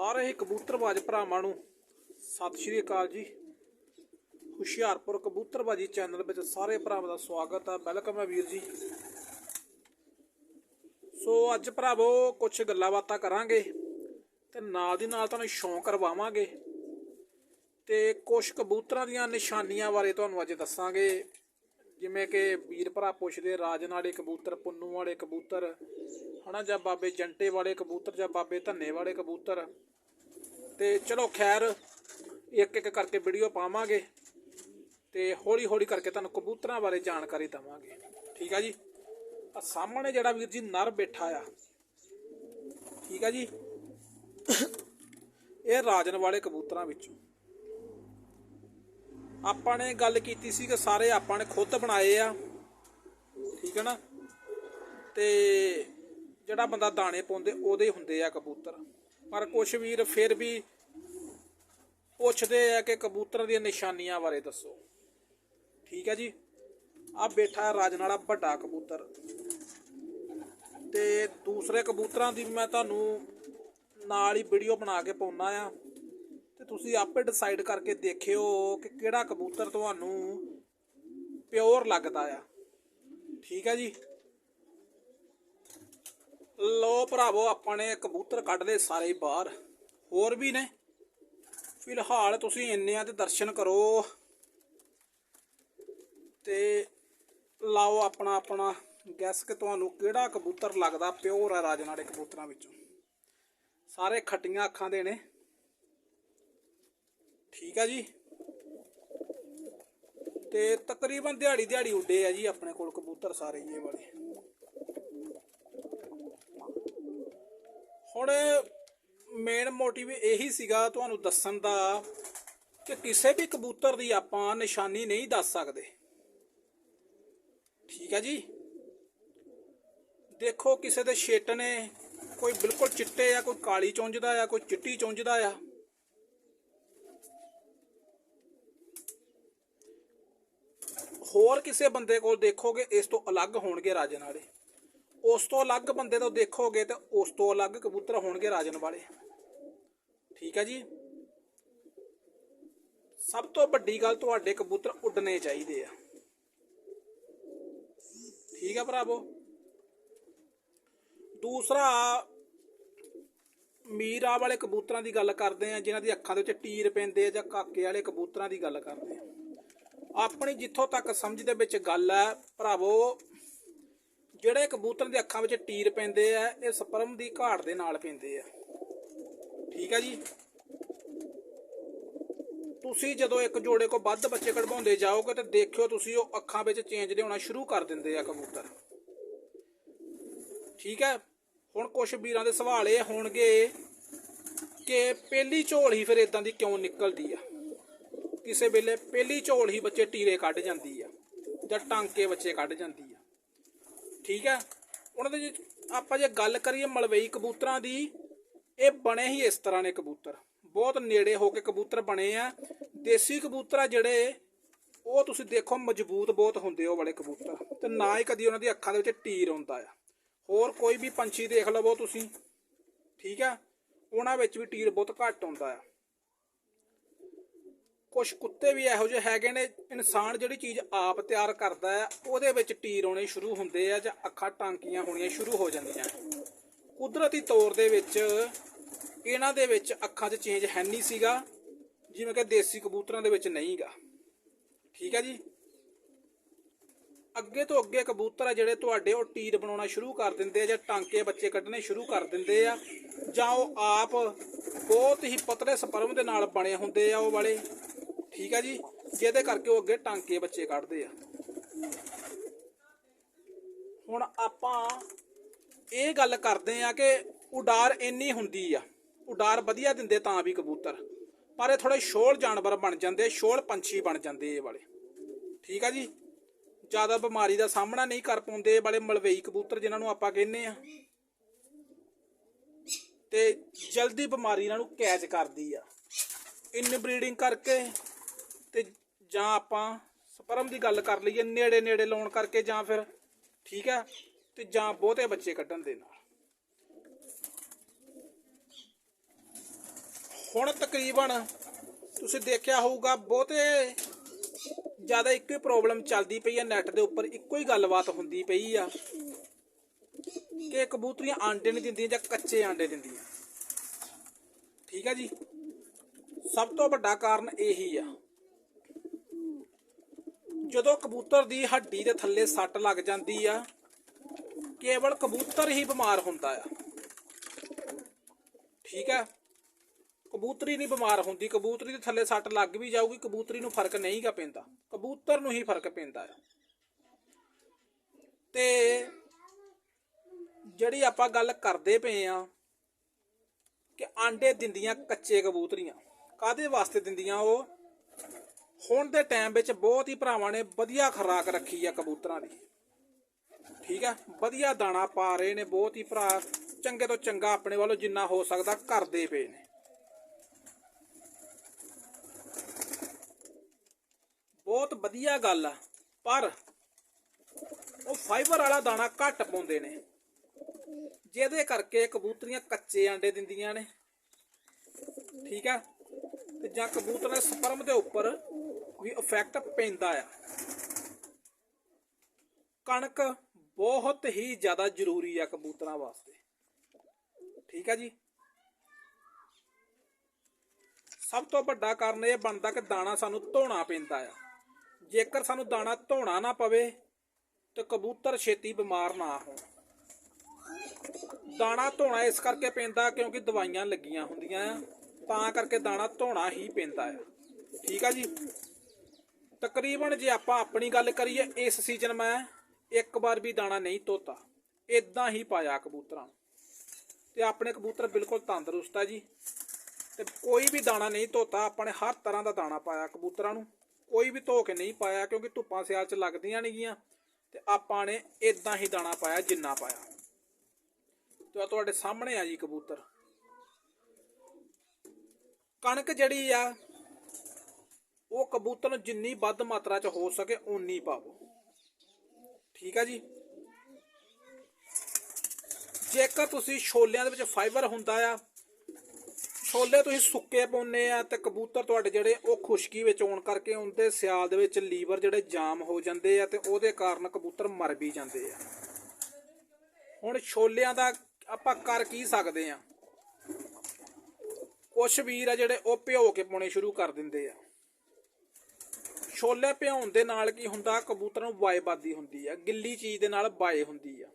ਸਾਰੇ ਹੀ ਕਬੂਤਰਬਾਜ਼ ਭਰਾਵਾਂ ਨੂੰ ਸਤਿ ਸ਼੍ਰੀ ਅਕਾਲ ਜੀ। ਹੁਸ਼ਿਆਰਪੁਰ ਕਬੂਤਰਬਾਜੀ ਚੈਨਲ ਵਿੱਚ ਸਾਰੇ ਭਰਾਵਾਂ ਦਾ ਸਵਾਗਤ ਹੈ ਵੈਲਕਮ ਹੈ ਵੀਰ ਜੀ। ਸੋ ਅੱਜ ਭਰਾਵੋ ਕੁਝ ਗੱਲਾਂ ਬਾਤਾਂ ਕਰਾਂਗੇ ਤੇ ਨਾਲ ਦੀ ਨਾਲ ਤੁਹਾਨੂੰ ਸ਼ੌਂਕ ਕਰਵਾਵਾਂਗੇ ਤੇ ਕੁਝ ਕਬੂਤਰਾਂ ਦੀਆਂ ਨਿਸ਼ਾਨੀਆਂ ਬਾਰੇ ਤੁਹਾਨੂੰ ਅੱਜ ਦੱਸਾਂਗੇ। ਜਿਵੇਂ ਕਿ ਵੀਰ ਭਰਾ ਪੁੱਛਦੇ ਰਾਜਨ ਵਾਲੇ ਕਬੂਤਰ, ਪੁੰਨੂ ਵਾਲੇ ਕਬੂਤਰ, ਹਨਾ, ਜਾਂ ਬਾਬੇ ਜੰਟੇ ਵਾਲੇ ਕਬੂਤਰ, ਜਾਂ ਬਾਬੇ ਧੰਨੇ ਵਾਲੇ ਕਬੂਤਰ। ਤੇ ਚਲੋ ਖੈਰ, ਇੱਕ ਇੱਕ ਕਰਕੇ ਵੀਡੀਓ ਪਾਵਾਂਗੇ ਤੇ ਹੌਲੀ ਹੌਲੀ ਕਰਕੇ ਤੁਹਾਨੂੰ ਕਬੂਤਰਾਂ ਬਾਰੇ ਜਾਣਕਾਰੀ ਦਵਾਂਗੇ। ਠੀਕ ਆ ਜੀ? ਆ ਸਾਹਮਣੇ ਜਿਹੜਾ ਵੀਰ ਜੀ ਨਰ ਬੈਠਾ ਆ, ਠੀਕ ਆ ਜੀ? ਇਹ ਰਾਜਨ ਵਾਲੇ ਕਬੂਤਰਾਂ ਵਿੱਚੋਂ। ਆਪਾਂ ਨੇ ਗੱਲ ਕੀਤੀ ਸੀ ਕਿ ਸਾਰੇ ਆਪਾਂ ਨੇ ਖੁਦ ਬਣਾਏ ਆ। ਠੀਕ ਹੈ ਨਾ? ਤੇ ਜਿਹੜਾ ਬੰਦਾ ਦਾਣੇ ਪਾਉਂਦੇ, ਉਹਦੇ ਹੁੰਦੇ ਆ ਕਬੂਤਰ। ਪਰ ਕੁਝ ਵੀਰ ਫਿਰ ਵੀ ਪੁੱਛਦੇ ਆ ਕਿ ਕਬੂਤਰ ਦੀਆਂ ਨਿਸ਼ਾਨੀਆਂ ਬਾਰੇ ਦੱਸੋ। ਠੀਕ ਹੈ ਜੀ? ਆ ਬੈਠਾ ਹੈ ਰਾਜਨ ਵਾਲਾ, ਵੱਡਾ ਕਬੂਤਰ। ਤੇ ਦੂਸਰੇ ਕਬੂਤਰਾਂ ਦੀ ਮੈਂ ਤੁਹਾਨੂੰ ਨਾਲ ਹੀ ਵੀਡੀਓ ਬਣਾ ਕੇ ਪਾਉਣਾ ਆ। ਤੇ ਤੁਸੀਂ ਆਪੇ ਡਿਸਾਈਡ ਕਰਕੇ ਦੇਖਿਓ ਕਿ ਕਿਹੜਾ ਕਬੂਤਰ ਤੁਹਾਨੂੰ ਪਿਓਰ ਲੱਗਦਾ ਆ। ਠੀਕ ਹੈ ਜੀ? ਲੋ ਭਰਾਵੋ ਆਪਣੇ ਕਬੂਤਰ ਕੱਢ ਲਏ ਸਾਰੇ ਬਾਹਰ। ਹੋਰ ਵੀ ਨੇ? ਫਿਲਹਾਲ ਤੁਸੀਂ ਇੰਨਿਆਂ ਦੇ ਦਰਸ਼ਨ ਕਰੋ ਤੇ ਲਾਓ ਆਪਣਾ ਆਪਣਾ ਗੈਸ ਕਿ ਤੁਹਾਨੂੰ ਕਿਹੜਾ ਕਬੂਤਰ ਲੱਗਦਾ ਪਿਓਰ ਹੈ ਰਾਜਨ ਵਾਲੇ ਕਬੂਤਰਾਂ ਵਿੱਚੋਂ। ਸਾਰੇ ਖੱਟੀਆਂ ਅੱਖਾਂ ਦੇ ਨੇ। ਠੀਕ ਆ ਜੀ। ਤੇ ਤਕਰੀਬਨ ਦਿਹਾੜੀ ਦਿਹਾੜੀ ਉੱਡੇ ਆ ਜੀ ਆਪਣੇ ਕੋਲ ਕਬੂਤਰ ਸਾਰੇ ਹੀ ਇਹ ਵਾਲੇ। ਹੁਣ ਮੇਨ ਮੋਟਿਵ ਇਹੀ ਸੀਗਾ ਤੁਹਾਨੂੰ ਦੱਸਣ ਦਾ ਕਿ ਕਿਸੇ ਵੀ ਕਬੂਤਰ ਦੀ ਆਪਾਂ ਨਿਸ਼ਾਨੀ ਨਹੀਂ ਦੱਸ ਸਕਦੇ। ਠੀਕ ਹੈ ਜੀ। ਦੇਖੋ ਕਿਸੇ ਦੇ ਛਿੱਟ ਨੇ, ਕੋਈ ਬਿਲਕੁਲ ਚਿੱਟੇ ਆ, ਕੋਈ ਕਾਲੀ ਚੁੰਝਦਾ ਆ, ਕੋਈ ਚਿੱਟੀ ਚੁੰਝਦਾ ਆ। ਹੋਰ ਕਿਸੇ ਬੰਦੇ ਕੋਲ ਦੇਖੋਗੇ, ਇਸ ਤੋਂ ਅਲੱਗ ਹੋਣਗੇ ਰਾਜਨ ਵਾਲੇ ਉਸ ਤੋਂ ਅਲੱਗ ਬੰਦੇ ਤੋਂ ਦੇਖੋਗੇ ਤੇ ਉਸ ਤੋਂ ਅਲੱਗ ਕਬੂਤਰ ਹੋਣਗੇ ਰਾਜਨ ਵਾਲੇ। ਠੀਕ ਹੈ ਜੀ? ਸਭ ਤੋਂ ਵੱਡੀ ਗੱਲ ਤੁਹਾਡੇ ਕਬੂਤਰ ਉੱਡਣੇ ਚਾਹੀਦੇ ਆ। ਠੀਕ ਹੈ ਭਰਾਵੋ? ਦੂਸਰਾ, ਮੀਰਾ ਵਾਲੇ ਕਬੂਤਰਾਂ ਦੀ ਗੱਲ ਕਰਦੇ ਆ, ਜਿਨ੍ਹਾਂ ਦੀ ਅੱਖਾਂ ਦੇ ਵਿੱਚ ਟੀਰ ਪੈਂਦੇ ਆ ਜਾਂ ਕਾਕੇ ਵਾਲੇ ਕਬੂਤਰਾਂ ਦੀ ਗੱਲ ਕਰਦੇ ਆ। ਆਪਣੀ ਜਿੱਥੋਂ ਤੱਕ ਸਮਝ ਦੇ ਵਿੱਚ ਗੱਲ ਹੈ, ਭਰਾਵੋ, ਜਿਹੜੇ ਕਬੂਤਰ ਦੇ ਅੱਖਾਂ ਵਿੱਚ ਟੀਰ ਪੈਂਦੇ ਆ, ਇਹ ਸਪਰਮ ਦੀ ਘਾਟ ਦੇ ਨਾਲ ਪੈਂਦੇ ਆ। ਠੀਕ ਹੈ ਜੀ? ਤੁਸੀਂ ਜਦੋਂ ਇੱਕ ਜੋੜੇ ਕੋ ਵੱਧ ਬੱਚੇ ਕਢਵਾਉਂਦੇ ਜਾਓਗੇ ਤੇ ਦੇਖਿਓ ਤੁਸੀਂ ਉਹ ਅੱਖਾਂ ਵਿੱਚ ਚੇਂਜ ਲਿਆਉਣਾ ਸ਼ੁਰੂ ਕਰ ਦਿੰਦੇ ਆ ਕਬੂਤਰ। ਠੀਕ ਹੈ? ਹੁਣ ਕੁਝ ਵੀਰਾਂ ਦੇ ਸਵਾਲ ਇਹ ਹੋਣਗੇ ਕਿ ਪਹਿਲੀ ਝੋਲ ਹੀ ਫਿਰ ਇਦਾਂ ਦੀ ਕਿਉਂ ਨਿਕਲਦੀ ਆ? ਕਿਸੇ ਵੇਲੇ ਪਹਿਲੀ ਝੋਲ ਹੀ ਬੱਚੇ ਟੀਰੇ ਕੱਢ ਜਾਂਦੀ ਆ, ਜਾਂ ਟਾਂਕੇ ਬੱਚੇ ਕੱਢ ਜਾਂਦੀ ਆ। ਠੀਕ ਹੈ ਉਹਨਾਂ ਦੇ ਜੇ ਆਪਾਂ ਜੇ ਗੱਲ ਕਰੀਏ ਮਲਵਈ ਕਬੂਤਰਾਂ ਦੀ, ਇਹ ਬਣੇ ਹੀ ਇਸ ਤਰ੍ਹਾਂ ਨੇ ਕਬੂਤਰ। ਬਹੁਤ ਨੇੜੇ ਹੋ ਕੇ ਕਬੂਤਰ ਬਣੇ ਆ। ਦੇਸੀ ਕਬੂਤਰ ਆ ਜਿਹੜੇ, ਉਹ ਤੁਸੀਂ ਦੇਖੋ ਮਜ਼ਬੂਤ ਬਹੁਤ ਹੁੰਦੇ ਉਹ ਵਾਲੇ ਕਬੂਤਰ। ਤੇ ਨਾ ਹੀ ਕਦੀ ਉਹਨਾਂ ਦੀ ਅੱਖਾਂ ਦੇ ਵਿੱਚ ਟੀਰ ਆਉਂਦਾ ਆ। ਹੋਰ ਕੋਈ ਵੀ ਪੰਛੀ ਦੇਖ ਲਵੋ ਤੁਸੀਂ। ਠੀਕ ਆ? ਉਹਨਾਂ ਵਿੱਚ ਵੀ ਟੀਰ ਬਹੁਤ ਘੱਟ ਆਉਂਦਾ ਆ। ਕੁਝ ਕੁੱਤੇ ਵੀ ਇਹੋ ਜਿਹੇ ਹੈਗੇ ਨੇ, ਇਨਸਾਨ ਜਿਹੜੀ ਚੀਜ਼ ਆਪ ਤਿਆਰ ਕਰਦਾ ਹੈ, ਉਹਦੇ ਵਿੱਚ ਟੀਰ ਆਉਣੇ ਸ਼ੁਰੂ ਹੁੰਦੇ ਆ ਜਾਂ ਅੱਖਾਂ ਟਾਂਕੀਆਂ ਹੋਣੀਆਂ ਸ਼ੁਰੂ ਹੋ ਜਾਂਦੀਆਂ ਕੁਦਰਤੀ ਤੌਰ ਦੇ ਵਿੱਚ ਇਹਨਾਂ ਦੇ ਵਿੱਚ ਅੱਖਾਂ 'ਚ ਚੇਂਜ ਹੈ ਨਹੀਂ ਸੀਗਾ, ਜਿਵੇਂ ਕਿ ਦੇਸੀ ਕਬੂਤਰਾਂ ਦੇ ਵਿੱਚ ਨਹੀਂਗਾ। ਠੀਕ ਹੈ ਜੀ? ਅੱਗੇ ਤੋਂ ਅੱਗੇ ਕਬੂਤਰ ਆ ਜਿਹੜੇ ਤੁਹਾਡੇ, ਉਹ ਟੀਰ ਬਣਾਉਣਾ ਸ਼ੁਰੂ ਕਰ ਦਿੰਦੇ ਆ ਜਾਂ ਟਾਂਕੇ ਬੱਚੇ ਕੱਢਣੇ ਸ਼ੁਰੂ ਕਰ ਦਿੰਦੇ ਆ, ਜਾਂ ਉਹ ਆਪ ਬਹੁਤ ਹੀ ਪਤਲੇ ਸਪਰਮ ਦੇ ਨਾਲ ਬਣੇ ਹੁੰਦੇ ਆ ਉਹ ਵਾਲੇ। ਠੀਕ ਹੈ ਜੀ? ਜਿਹਦੇ ਕਰਕੇ ਉਹ ਅੱਗੇ ਟਾਂਕੇ ਬੱਚੇ ਕੱਢਦੇ ਆ। ਹੁਣ ਆਪਾਂ ਇਹ ਗੱਲ ਕਰਦੇ ਆ ਕਿ ਉਡਾਰ ਇੰਨੀ ਹੁੰਦੀ ਆ। ਉਡਾਰ ਵਧੀਆ ਦਿੰਦੇ ਤਾਂ ਵੀ ਕਬੂਤਰ। ਪਰ ਇਹ ਥੋੜੇ ਸ਼ੋਲ ਜਾਨਵਰ ਬਣ ਜਾਂਦੇ ਸ਼ੋਲ ਪੰਛੀ ਬਣ ਜਾਂਦੇ ਇਹ ਵਾਲੇ। ਠੀਕ ਆ ਜੀ? ਜ਼ਿਆਦਾ ਬਿਮਾਰੀ ਦਾ ਸਾਹਮਣਾ ਨਹੀਂ ਕਰ ਪਾਉਂਦੇ ਇਹ ਵਾਲੇ ਮਲਵਈ ਕਬੂਤਰ ਜਿਨ੍ਹਾਂ ਨੂੰ ਆਪਾਂ ਕਹਿੰਦੇ ਆ। ਤੇ ਜਲਦੀ ਬਿਮਾਰੀ ਇਹਨਾਂ ਨੂੰ ਕੈਚ ਕਰਦੀ ਆ। ਇਨ ਬਰੀਡਿੰਗ ਕਰਕੇ ਤੇ ਜਾਂ ਆਪਾਂ ਸਪਰਮ ਦੀ ਗੱਲ ਕਰ ਲਈਏ, ਨੇੜੇ ਨੇੜੇ ਲਾਉਣ ਕਰਕੇ ਜਾਂ ਫਿਰ ਠੀਕ ਹੈ, ਤੇ ਜਾਂ ਬਹੁਤੇ ਬੱਚੇ ਕੱਢਣ ਦੇ ਨਾਲ। ਹੁਣ ਤਕਰੀਬਨ ਤੁਸੀਂ ਦੇਖਿਆ ਹੋਊਗਾ, ਬਹੁਤੇ ਜ਼ਿਆਦਾ ਇੱਕੋ ਹੀ ਪ੍ਰੋਬਲਮ ਚੱਲਦੀ ਪਈ ਆ ਨੈਟ ਦੇ ਉੱਪਰ ਇੱਕੋ ਹੀ ਗੱਲਬਾਤ ਹੁੰਦੀ ਪਈ ਆ ਕਿ ਕਬੂਤਰੀਆਂ ਆਂਡੇ ਨਹੀਂ ਦਿੰਦੀਆਂ ਜਾਂ ਕੱਚੇ ਆਂਡੇ ਦਿੰਦੀਆਂ। ਠੀਕ ਹੈ ਜੀ। ਸਭ ਤੋਂ ਵੱਡਾ ਕਾਰਨ ਇਹੀ ਆ ਜਦੋਂ ਕਬੂਤਰ ਦੀ ਹੱਡੀ ਦੇ ਥੱਲੇ ਸੱਟ ਲੱਗ ਜਾਂਦੀ ਆ, ਕੇਵਲ ਕਬੂਤਰ ਹੀ ਬਿਮਾਰ ਹੁੰਦਾ ਆ। ਠੀਕ ਆ? ਕਬੂਤਰੀ ਨਹੀਂ ਬਿਮਾਰ ਹੁੰਦੀ। ਕਬੂਤਰੀ ਦੇ ਥੱਲੇ ਸੱਟ ਲੱਗ ਵੀ ਜਾਊਗੀ, ਕਬੂਤਰੀ ਨੂੰ ਫ਼ਰਕ ਨਹੀਂਗਾ ਪੈਂਦਾ। ਕਬੂਤਰ ਨੂੰ ਹੀ ਫ਼ਰਕ ਪੈਂਦਾ ਆ। ਤੇ ਜਿਹੜੀ ਆਪਾਂ ਗੱਲ ਕਰਦੇ ਪਏ ਆ ਕਿ ਆਂਡੇ ਦਿੰਦੀਆਂ ਕੱਚੇ ਕਬੂਤਰੀਆਂ ਕਾਦੇ ਵਾਸਤੇ ਦਿੰਦੀਆਂ ਉਹ? ਹੁਣ ਦੇ ਟਾਈਮ ਵਿੱਚ ਬਹੁਤ ਹੀ ਭਰਾਵਾਂ ਨੇ ਵਧੀਆ ਖੁਰਾਕ ਰੱਖੀ ਆ ਕਬੂਤਰਾਂ ਦੀ। ਠੀਕ ਆ? ਵਧੀਆ ਦਾਣਾ ਪਾ ਰਹੇ ਨੇ ਬਹੁਤ ਹੀ ਭਰਾ। ਚੰਗੇ ਤੋਂ ਚੰਗਾ ਆਪਣੇ ਵੱਲੋਂ ਜਿੰਨਾ ਹੋ ਸਕਦਾ ਕਰਦੇ ਪਏ ਨੇ। ਬਹੁਤ ਵਧੀਆ ਗੱਲ ਆ। ਪਰ ਉਹ ਫਾਈਬਰ ਵਾਲਾ ਦਾਣਾ ਘੱਟ ਪਾਉਂਦੇ ਨੇ। ਜਿਹਦੇ ਕਰਕੇ ਕਬੂਤਰੀਆਂ ਕੱਚੇ ਆਂਡੇ ਦਿੰਦੀਆਂ ਨੇ। ਠੀਕ ਆ? ਤੇ ਜਾਂ ਕਬੂਤਰ ਦੇ ਸਪਰਮ ਦੇ ਉੱਪਰ ਵੀ ਇਫੈਕਟ ਪੈਂਦਾ ਆ। ਕਣਕ ਬਹੁਤ ਹੀ ਜ਼ਿਆਦਾ ਜ਼ਰੂਰੀ ਆ ਕਬੂਤਰਾਂ ਵਾਸਤੇ। ਠੀਕ ਆ ਜੀ? ਸਭ ਤੋਂ ਵੱਡਾ ਕਾਰਨ ਇਹ ਬਣਦਾ ਕਿ ਦਾਣਾ ਸਾਨੂੰ ਧੋਣਾ ਪੈਂਦਾ ਆ। ਜੇਕਰ ਸਾਨੂੰ ਦਾਣਾ ਧੋਣਾ ਨਾ ਪਵੇ, ਤੇ ਕਬੂਤਰ ਛੇਤੀ ਬਿਮਾਰ ਨਾ ਹੋਣ। ਦਾਣਾ ਧੋਣਾ ਇਸ ਕਰਕੇ ਪੈਂਦਾ ਕਿਉਂਕਿ ਦਵਾਈਆਂ ਲੱਗੀਆਂ ਹੁੰਦੀਆਂ ਆ। ਤਾਂ ਕਰਕੇ ਦਾਣਾ ਧੋਣਾ ਹੀ ਪੈਂਦਾ ਆ। ਠੀਕ ਆ ਜੀ? ਤਕਰੀਬਨ ਜੇ ਆਪਾਂ ਆਪਣੀ ਗੱਲ ਕਰੀਏ, ਇਸ ਸੀਜ਼ਨ ਮੈਂ ਇੱਕ ਵਾਰ ਵੀ ਦਾਣਾ ਨਹੀਂ ਧੋਤਾ। ਇਦਾਂ ਹੀ ਪਾਇਆ ਕਬੂਤਰਾਂ ਨੂੰ। ਤੇ ਆਪਣੇ ਕਬੂਤਰ ਬਿਲਕੁਲ ਤੰਦਰੁਸਤ ਆ ਜੀ। ਤੇ ਕੋਈ ਵੀ ਦਾਣਾ ਨਹੀਂ ਧੋਤਾ ਆਪਾਂ ਨੇ ਹਰ ਤਰ੍ਹਾਂ ਦਾ ਦਾਣਾ ਪਾਇਆ ਕਬੂਤਰਾਂ ਨੂੰ। ਕੋਈ ਵੀ ਧੋ ਕੇ ਨਹੀਂ ਪਾਇਆ, ਕਿਉਂਕਿ ਧੁੱਪਾਂ ਸਿਆਲ 'ਚ ਲੱਗਦੀਆਂ ਨੇਗੀਆਂ ਤੇ ਆਪਾਂ ਨੇ ਇਦਾਂ ਹੀ ਦਾਣਾ ਪਾਇਆ, ਜਿੰਨਾ ਪਾਇਆ। ਤੇ ਤੁਹਾਡੇ ਸਾਹਮਣੇ ਆ ਜੀ ਕਬੂਤਰ। ਕਣਕ ਜਿਹੜੀ ਆ, ਉਹ ਕਬੂਤਰ ਨੂੰ ਜਿੰਨੀ ਵੱਧ ਮਾਤਰਾ 'ਚ ਹੋ ਸਕੇ, ਓਨੀ ਪਾਵੋ। ਠੀਕ ਆ ਜੀ? ਜੇਕਰ ਤੁਸੀਂ ਛੋਲਿਆਂ ਦੇ ਵਿੱਚ ਫਾਈਬਰ ਹੁੰਦਾ ਆ, ਛੋਲੇ ਤੁਸੀਂ ਸੁੱਕੇ ਪਾਉਨੇ ਆ ਤੇ ਕਬੂਤਰ ਤੁਹਾਡੇ ਜਿਹੜੇ ਉਹ ਖੁਸ਼ਕੀ ਵਿੱਚ ਆਉਣ ਕਰਕੇ ਉਹਦੇ ਸਿਆਲ ਦੇ ਵਿੱਚ ਲੀਵਰ ਜਿਹੜੇ ਜਾਮ ਹੋ ਜਾਂਦੇ ਆ ਤੇ ਉਹਦੇ ਕਾਰਨ ਕਬੂਤਰ ਮਰ ਵੀ ਜਾਂਦੇ ਆ। ਹੁਣ ਛੋਲਿਆਂ ਦਾ ਆਪਾਂ ਕਰ ਕੀ ਸਕਦੇ ਆ? ਕੁਛ ਵੀਰ ਆ ਜਿਹੜੇ ਉਹ ਭਿਓ ਕੇ ਪਾਉਣੇ ਸ਼ੁਰੂ ਕਰ ਦਿੰਦੇ ਆ। ਛੋਲੇ ਭਿਉਣ ਦੇ ਨਾਲ ਕੀ ਹੁੰਦਾ? ਕਬੂਤਰ ਨੂੰ ਵਾਏਬਾਦੀ ਹੁੰਦੀ ਆ। ਗਿੱਲੀ ਚੀਜ਼ ਦੇ ਨਾਲ ਬਾਏ ਹੁੰਦੀ ਆ।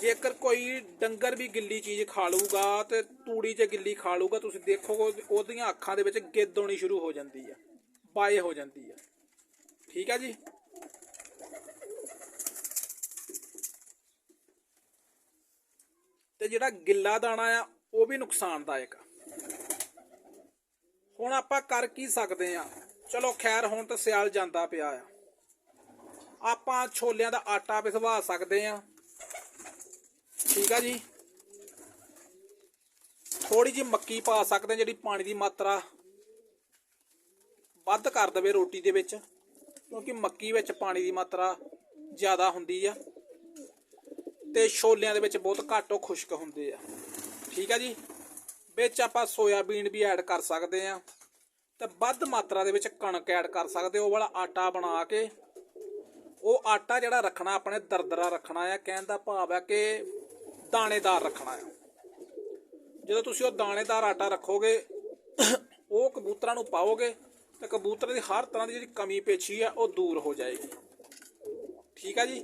ਜੇਕਰ ਕੋਈ ਡੰਗਰ ਵੀ ਗਿੱਲੀ ਚੀਜ਼ ਖਾ ਲੂਗਾ ਤੇ ਤੂੜੀ 'ਚ ਗਿੱਲੀ ਖਾ ਲੂਗਾ ਤੁਸੀਂ ਦੇਖੋਗੇ ਉਹਦੀਆਂ ਅੱਖਾਂ ਦੇ ਵਿੱਚ ਗਿੱਦ ਆਉਣੀ ਸ਼ੁਰੂ ਹੋ ਜਾਂਦੀ ਆ। ਬਾਏ ਹੋ ਜਾਂਦੀ ਆ। ਠੀਕ ਆ ਜੀ? ਤੇ ਜਿਹੜਾ ਗਿੱਲਾ ਦਾਣਾ ਆ, ਉਹ ਵੀ ਨੁਕਸਾਨਦਾਇਕ ਆ। ਹੁਣ ਆਪਾਂ ਕਰ ਕੀ ਸਕਦੇ ਆ? ਚਲੋ ਖੈਰ, ਹੁਣ ਤਾਂ ਸਿਆਲ ਜਾਂਦਾ ਪਿਆ ਆ। ਆਪਾਂ ਛੋਲਿਆਂ ਦਾ ਆਟਾ ਪਿਸਵਾ ਸਕਦੇ ਆ। ਠੀਕ ਆ ਜੀ? ਥੋੜੀ ਜੀ ਮੱਕੀ ਪਾ ਸਕਦੇ ਆ, ਜਿਹੜੀ ਪਾਣੀ ਦੀ ਮਾਤਰਾ ਵੱਧ ਕਰ ਦੇਵੇ ਰੋਟੀ ਦੇ ਵਿੱਚ, ਕਿਉਂਕਿ ਮੱਕੀ ਵਿੱਚ ਪਾਣੀ ਦੀ ਮਾਤਰਾ ਜ਼ਿਆਦਾ ਹੁੰਦੀ ਆ ਤੇ ਛੋਲਿਆਂ ਦੇ ਵਿੱਚ ਬਹੁਤ ਘੱਟ ਉਹ ਖੁਸ਼ਕ ਹੁੰਦੇ ਆ। ਠੀਕ ਆ ਜੀ? ਵਿੱਚ ਆਪਾਂ ਸੋਇਆਬੀਨ ਵੀ ਐਡ ਕਰ ਸਕਦੇ ਆ। ਤੇ ਵੱਧ ਮਾਤਰਾ ਦੇ ਵਿੱਚ ਕਣਕ ਐਡ ਕਰ ਸਕਦੇ ਹੋ। ਉਹ ਵਾਲਾ ਆਟਾ ਬਣਾ ਕੇ, ਉਹ ਆਟਾ ਜਿਹੜਾ ਰੱਖਣਾ, ਆਪਣੇ ਦਰਦਰਾ ਰੱਖਣਾ ਆ। ਕਹਿਣ ਦਾ ਭਾਵ ਹੈ ਕਿ ਦਾਣੇਦਾਰ ਰੱਖਣਾ ਆ। ਜਦੋਂ ਤੁਸੀਂ ਉਹ ਦਾਣੇਦਾਰ ਆਟਾ ਰੱਖੋਗੇ, ਉਹ ਕਬੂਤਰਾਂ ਨੂੰ ਪਾਓਗੇ, ਤੇ ਕਬੂਤਰ ਦੀ ਹਰ ਤਰ੍ਹਾਂ ਦੀ ਜਿਹੜੀ ਕਮੀ ਪੇਛੀ ਆ, ਉਹ ਦੂਰ ਹੋ ਜਾਏਗੀ। ਠੀਕ ਆ ਜੀ?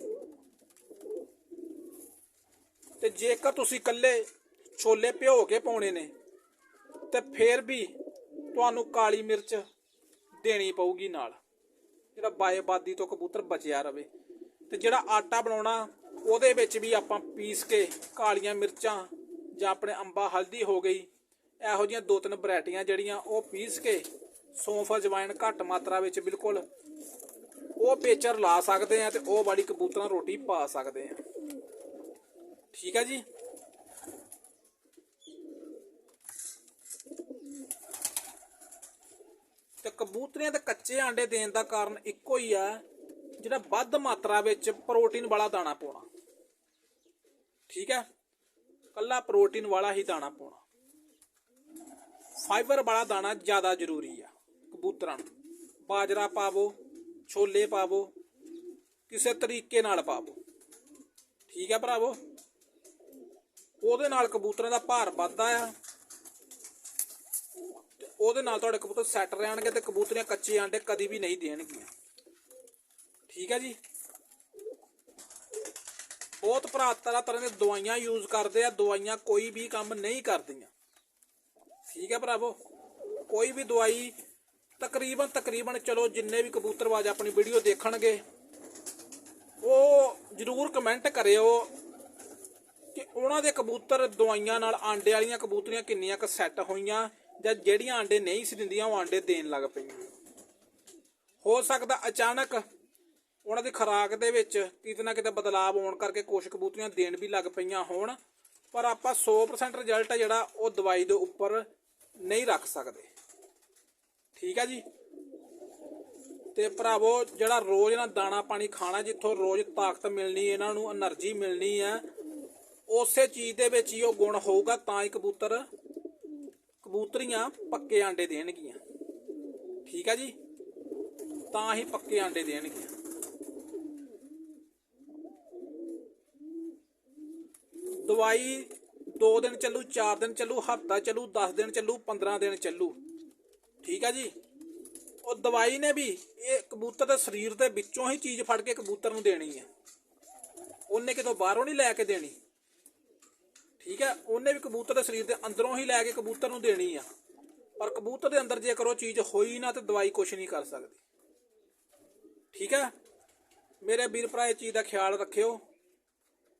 ਤੇ ਜੇਕਰ ਤੁਸੀਂ ਇਕੱਲੇ ਛੋਲੇ ਭਿਓ ਕੇ ਪਾਉਣੇ ਨੇ, ਤੇ ਫੇਰ ਵੀ ਤੁਹਾਨੂੰ ਕਾਲੀ ਮਿਰਚ ਦੇਣੀ ਪਊਗੀ ਨਾਲ। ਜਿਹੜਾ ਬਾਏਬਾਦੀ ਤੋਂ ਕਬੂਤਰ ਬਚਿਆ ਰਵੇ। ਤੇ ਜਿਹੜਾ ਆਟਾ ਬਣਾਉਣਾ, ਉਹਦੇ ਵਿੱਚ ਵੀ ਆਪਾਂ ਪੀਸ ਕੇ ਕਾਲੀਆਂ ਮਿਰਚਾਂ ਜਾਂ ਆਪਣੇ ਅੰਬਾ ਹਲਦੀ ਹੋ ਗਈ, ਇਹੋ ਜਿਹੀਆਂ ਦੋ ਤਿੰਨ ਵੈਰਾਈਟੀਆਂ ਜਿਹੜੀਆਂ ਉਹ ਪੀਸ ਕੇ ਸੌਂਫ, ਅਜਵਾਇਣ ਘੱਟ ਮਾਤਰਾ ਵਿੱਚ ਬਿਲਕੁਲ ਉਹ ਪੇਚਰ ਲਾ ਸਕਦੇ ਆ ਤੇ ਉਹ ਵਾਲੀ ਕਬੂਤਰਾਂ ਰੋਟੀ ਪਾ ਸਕਦੇ ਆ। ਠੀਕ ਆ ਜੀ? ਤੇ ਕਬੂਤਰੀਆਂ ਦੇ ਕੱਚੇ ਆਂਡੇ ਦੇਣ ਦਾ ਕਾਰਨ ਇੱਕੋ ਹੀ ਆ, ਜਿਹੜਾ ਵੱਧ ਮਾਤਰਾ ਵਿੱਚ ਪ੍ਰੋਟੀਨ ਵਾਲਾ ਦਾਣਾ ਪਾਉਣਾ। ਠੀਕ ਹੈ? ਕੱਲਾ ਪ੍ਰੋਟੀਨ ਵਾਲਾ ਹੀ ਦਾਣਾ ਪਾਉਣਾ। ਫਾਈਬਰ ਵਾਲਾ ਦਾਣਾ ਜ਼ਿਆਦਾ ਜ਼ਰੂਰੀ ਆ, ਕਬੂਤਰਾਂ ਨੂੰ। ਬਾਜਰਾ ਪਾਵੋ, ਛੋਲੇ ਪਾਵੋ, ਕਿਸੇ ਤਰੀਕੇ ਨਾਲ ਪਾਵੋ। ਠੀਕ ਹੈ ਭਰਾਵੋ? ਉਹਦੇ ਨਾਲ ਕਬੂਤਰਾਂ ਦਾ ਭਾਰ ਵੱਧਦਾ ਆ ਉਹਦੇ ਨਾਲ ਤੁਹਾਡੇ ਕਬੂਤਰ ਸੈੱਟ ਰਹਿਣਗੇ ਤੇ ਕਬੂਤਰੀਆਂ ਕੱਚੇ ਆਂਡੇ ਕਦੀ ਵੀ ਨਹੀਂ ਦੇਣਗੀਆਂ। ਠੀਕ ਹੈ ਜੀ? ਬਹੁਤ ਭਰਾ ਤਰ੍ਹਾਂ ਤਰ੍ਹਾਂ ਦੀਆਂ ਦਵਾਈਆਂ ਯੂਜ਼ ਕਰਦੇ ਆ, ਦਵਾਈਆਂ ਕੋਈ ਵੀ ਕੰਮ ਨਹੀਂ ਕਰਦੀਆਂ। ਠੀਕ ਹੈ ਭਰਾਵੋ? ਕੋਈ ਵੀ ਦਵਾਈ, ਤਕਰੀਬਨ ਤਕਰੀਬਨ ਚਲੋ ਜਿੰਨੇ ਵੀ ਕਬੂਤਰਵਾਜ ਆਪਣੀ ਵੀਡੀਓ ਦੇਖਣਗੇ, ਉਹ ਜਰੂਰ ਕਮੈਂਟ ਕਰਿਓ ਕਿ ਉਹਨਾਂ ਦੇ ਕਬੂਤਰ ਦਵਾਈਆਂ ਨਾਲ ਆਂਡੇ ਵਾਲੀਆਂ ਕਬੂਤਰੀਆਂ ਕਿੰਨੀਆਂ ਕੁ ਸੈੱਟ ਹੋਈਆਂ ਜਾਂ ਜਿਹੜੀਆਂ ਆਂਡੇ ਨਹੀਂ ਸੀ ਦਿੰਦੀਆਂ, ਉਹ ਆਂਡੇ ਦੇਣ ਲੱਗ ਪਈਆਂ। ਹੋ ਸਕਦਾ ਅਚਾਨਕ ਉਹਨਾਂ ਦੀ ਖੁਰਾਕ ਦੇ ਵਿੱਚ ਕਿਤੇ ਨਾ ਕਿਤੇ ਬਦਲਾਅ ਆਉਣ ਕਰਕੇ ਕੁਝ ਕਬੂਤਰੀਆਂ ਦੇਣ ਵੀ ਲੱਗ ਪਈਆਂ ਹੋਣ, ਪਰ ਆਪਾਂ 100% ਰਿਜ਼ਲਟ ਹੈ ਜਿਹੜਾ ਉਹ ਦਵਾਈ ਦੇ ਉੱਪਰ ਨਹੀਂ ਰੱਖ ਸਕਦੇ। ਠੀਕ ਹੈ ਜੀ? ਤੇ ਭਰਾਵੋ, ਜਿਹੜਾ ਰੋਜ਼ ਇਹਨਾਂ ਦਾਣਾ ਪਾਣੀ ਖਾਣਾ, ਜਿੱਥੋਂ ਰੋਜ਼ ਤਾਕਤ ਮਿਲਣੀ, ਇਹਨਾਂ ਨੂੰ એનર્ਜੀ ਮਿਲਣੀ ਹੈ, ਉਸੇ ਚੀਜ਼ ਦੇ ਵਿੱਚ ਹੀ ਉਹ ਗੁਣ ਹੋਊਗਾ, ਤਾਂ ਹੀ ਕਬੂਤਰ ਕਬੂਤਰੀਆਂ ਪੱਕੇ ਆਂਡੇ ਦੇਣਗੀਆਂ। ਠੀਕ ਹੈ ਜੀ? ਤਾਂ ਹੀ ਪੱਕੇ ਆਂਡੇ ਦੇਣਗੀਆਂ। ਦਵਾਈ 2 ਦਿਨ ਚੱਲੂ 4 ਦਿਨ ਚੱਲੂ, ਹਫਤਾ ਚੱਲੂ 10 ਦਿਨ ਚੱਲੂ 15 ਦਿਨ ਚੱਲੂ। ਠੀਕ ਹੈ ਜੀ? ਉਹ ਦਵਾਈ ਨੇ ਵੀ ਇਹ ਕਬੂਤਰ ਦੇ ਸਰੀਰ ਦੇ ਵਿੱਚੋਂ ਹੀ ਚੀਜ਼ ਫੜ ਕੇ ਕਬੂਤਰ ਨੂੰ ਦੇਣੀ ਹੈ ਉਹਨੇ ਕਿਤੋਂ ਬਾਹਰੋਂ ਨਹੀਂ ਲੈ ਕੇ ਦੇਣੀ। ਠੀਕ ਹੈ, ਉਹਨੇ ਵੀ ਕਬੂਤਰ ਦੇ ਸਰੀਰ ਦੇ ਅੰਦਰੋਂ ਹੀ ਲੈ ਕੇ ਕਬੂਤਰ ਨੂੰ ਦੇਣੀ ਆ। ਪਰ ਕਬੂਤਰ ਦੇ ਅੰਦਰ ਜੇਕਰ ਉਹ ਚੀਜ਼ ਹੋਈ ਨਾ ਤੇ ਦਵਾਈ ਕੁਝ ਨਹੀਂ ਕਰ ਸਕਦੀ। ਠੀਕ ਹੈ, ਮੇਰੇ ਵੀਰ ਭਰਾ, ਇਹ ਚੀਜ਼ ਦਾ ਖਿਆਲ ਰੱਖਿਓ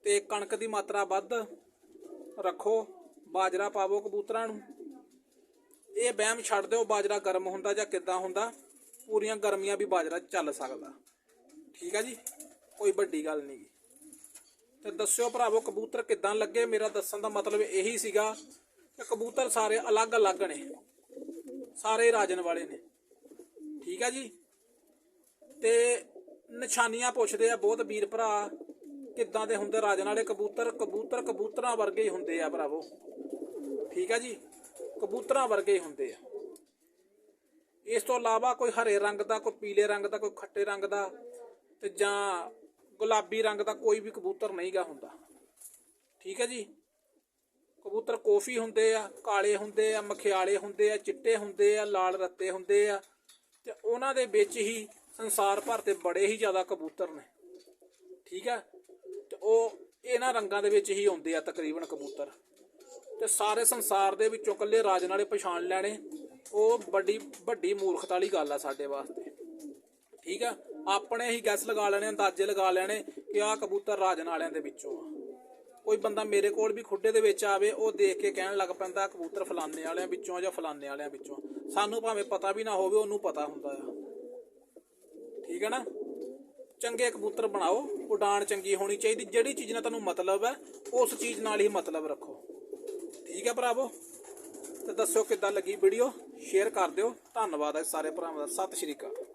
ਤੇ ਕਣਕ ਦੀ ਮਾਤਰਾ ਵੱਧ ਰੱਖੋ, ਬਾਜਰਾ ਪਾਵੋ ਕਬੂਤਰਾਂ ਨੂੰ। ਇਹ ਵਹਿਮ ਛੱਡ ਦਿਓ, ਬਾਜਰਾ ਗਰਮ ਹੁੰਦਾ ਜਾਂ ਕਿੱਦਾਂ ਹੁੰਦਾ, ਪੂਰੀਆਂ ਗਰਮੀਆਂ ਵੀ ਬਾਜਰਾ ਚੱਲ ਸਕਦਾ। ਠੀਕ ਹੈ ਜੀ, ਕੋਈ ਵੱਡੀ ਗੱਲ ਨਹੀਂ ਗੀ। ਤੇ ਦੱਸਿਓ ਭਰਾਵੋ, ਕਬੂਤਰ ਕਿੱਦਾਂ ਲੱਗੇ? ਮੇਰਾ ਦੱਸਣ ਦਾ ਮਤਲਬ ਇਹੀ ਸੀਗਾ ਕਿ ਕਬੂਤਰ ਸਾਰੇ ਅਲੱਗ-ਅਲੱਗ ਨੇ। ਸਾਰੇ ਰਾਜਨ ਵਾਲੇ ਨੇ। ਠੀਕ ਹੈ ਜੀ? ਤੇ ਨਿਸ਼ਾਨੀਆਂ ਪੁੱਛਦੇ ਆ ਬਹੁਤ ਵੀਰ ਭਰਾ, ਕਿੱਦਾਂ ਦੇ ਹੁੰਦੇ ਰਾਜਨ ਵਾਲੇ ਕਬੂਤਰ? ਕਬੂਤਰ ਕਬੂਤਰਾਂ ਵਰਗੇ ਹੀ ਹੁੰਦੇ ਆ ਭਰਾਵੋ। ਠੀਕ ਹੈ ਜੀ? ਕਬੂਤਰਾਂ ਵਰਗੇ ਹੀ ਹੁੰਦੇ ਆ। ਇਸ ਤੋਂ ਇਲਾਵਾ ਕੋਈ ਹਰੇ ਰੰਗ ਦਾ, ਕੋਈ ਪੀਲੇ ਰੰਗ ਦਾ, ਕੋਈ ਖੱਟੇ ਰੰਗ ਦਾ ਤੇ ਜਾਂ ਗੁਲਾਬੀ ਰੰਗ ਦਾ ਕੋਈ ਵੀ ਕਬੂਤਰ ਨਹੀਂਗਾ ਹੁੰਦਾ। ਠੀਕ ਹੈ ਜੀ? ਕਬੂਤਰ ਕੋਫੀ ਹੁੰਦੇ ਆ, ਕਾਲੇ ਹੁੰਦੇ ਆ, ਮਖਿਆਲੇ ਹੁੰਦੇ ਆ, ਚਿੱਟੇ ਹੁੰਦੇ ਆ, ਲਾਲ ਰੱਤੇ ਹੁੰਦੇ ਆ। ਤੇ ਉਹਨਾਂ ਦੇ ਵਿੱਚ ਹੀ ਸੰਸਾਰ ਭਰ ਤੇ ਬੜੇ ਹੀ ਜ਼ਿਆਦਾ ਕਬੂਤਰ ਨੇ। ਠੀਕ ਹੈ? ਤੇ ਉਹ ਇਹਨਾਂ ਰੰਗਾਂ ਦੇ ਵਿੱਚ ਹੀ ਆਉਂਦੇ ਆ ਤਕਰੀਬਨ ਕਬੂਤਰ। ਤੇ ਸਾਰੇ ਸੰਸਾਰ ਦੇ ਵਿੱਚੋਂ ਇਕੱਲੇ ਰਾਜਨ ਨਾਲੇ ਪਛਾਣ ਲੈਣੇ, ਉਹ ਵੱਡੀ ਵੱਡੀ ਮੂਰਖਤਾ ਵਾਲੀ ਗੱਲ ਆ ਸਾਡੇ ਵਾਸਤੇ। ਠੀਕ ਆ? ਆਪਣੇ ਹੀ ਗੈਸ ਲਗਾ ਲੈਣੇ, ਅੰਦਾਜ਼ੇ ਲਗਾ ਲੈਣੇ ਕਿ ਆਹ ਕਬੂਤਰ ਰਾਜਨ ਵਾਲਿਆਂ ਦੇ ਵਿੱਚੋਂ ਆ। ਕੋਈ ਬੰਦਾ ਮੇਰੇ ਕੋਲ ਵੀ ਖੁੱਡੇ ਦੇ ਵਿੱਚ ਆਵੇ, ਉਹ ਦੇਖ ਕੇ ਕਹਿਣ ਲੱਗ ਪੈਂਦਾ ਕਬੂਤਰ ਫਲਾਣੇ ਵਾਲਿਆਂ ਵਿੱਚੋਂ ਜਾਂ ਫਲਾਣੇ ਵਾਲਿਆਂ ਵਿੱਚੋਂ ਸਾਨੂੰ ਭਾਵੇਂ ਪਤਾ ਵੀ ਨਾ ਹੋਵੇ, ਉਹਨੂੰ ਪਤਾ ਹੁੰਦਾ ਆ। ਠੀਕ ਹੈ ਨਾ? ਚੰਗੇ ਕਬੂਤਰ ਬਣਾਓ ਉਡਾਨ ਚੰਗੀ ਹੋਣੀ ਚਾਹੀਦੀ। ਜਿਹੜੀ ਚੀਜ਼ ਨਾਲ ਤੁਹਾਨੂੰ ਮਤਲਬ ਹੈ, ਉਸ ਚੀਜ਼ ਨਾਲ ਹੀ ਮਤਲਬ ਰੱਖੋ। ਠੀਕ ਹੈ ਭਰਾਵੋ? ਤੇ ਦੱਸੋ ਕਿੱਦਾਂ ਲੱਗੀ ਵੀਡੀਓ ਸ਼ੇਅਰ ਕਰ ਦਿਓ। ਧੰਨਵਾਦ ਹੈ ਸਾਰੇ ਭਰਾਵਾਂ ਦਾ। ਸਤਿ ਸ਼੍ਰੀ ਅਕਾਲ।